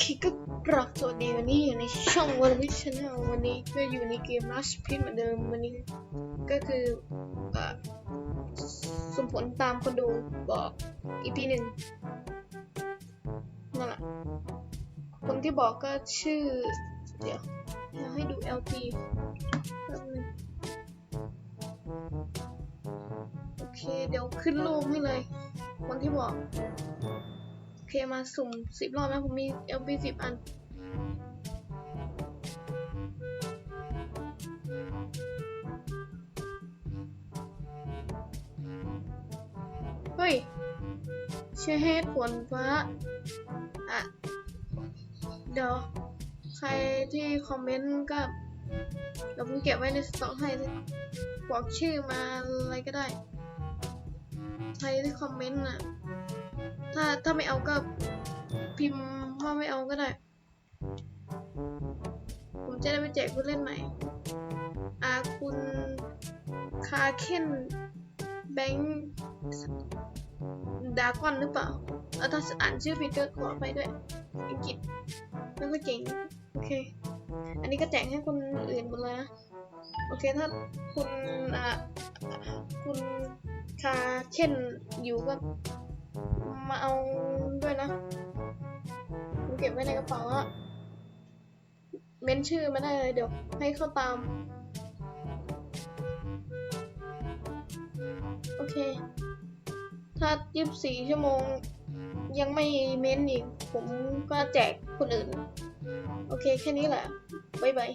เคก็กราบสวัสดีวันนี้อยู่ในช่องวันวิชแนลวันนี้ก็อยู่ในเกม Rush Pit เหมือนเดิมวันนี้ก็คืออสมผลตามคนดูบอกอีพีหนึ่งนั่นแหละคนที่บอกก็ชื่อ เดี๋ยวเดี๋ยวให้ดู LP โอเค เดี๋ยวขึ้นรูปให้เลย คนที่บอก เคมาสุ่มสิบรอบนะผมมี LP สิบอัน เฮ้ยเชื่อเหตุผลฟ้า อะ เดี๋ยว ใครที่คอมเมนต์ก็เดี๋ยวผมเก็บไว้ในสต็อกให้บอกชื่อมาอะไรก็ได้ ใครที่คอมเมนต์อะ ถ้าถ้าไม่เอาก็พิมพ์ว่าไม่เอาก็ได้ ผมจะได้ไปแจกผู้เล่นใหม่อาคุณคาเคนแบงค์ดากอนหรือเปล่าเออถ้าอ่านชื่อผิดก็ขอไปด้วยอังกฤษไม่ค่อยเก่งโอเค อันนี้ก็แจกให้คนอื่นหมดเลยนะ โอเคถ้าคุณอ่าคุณคาเคนอยู่ก็ มาเอาด้วยนะผมเก็บไว้ในกระเป๋าอะเม้นชื่อมาได้เลยเดี๋ยวให้เข้าตาม โอเค ถ้า 24 ชั่วโมง ยังไม่เม้นอีก ผมก็แจกคนอื่น โอเค แค่นี้แหละ บ๊ายบาย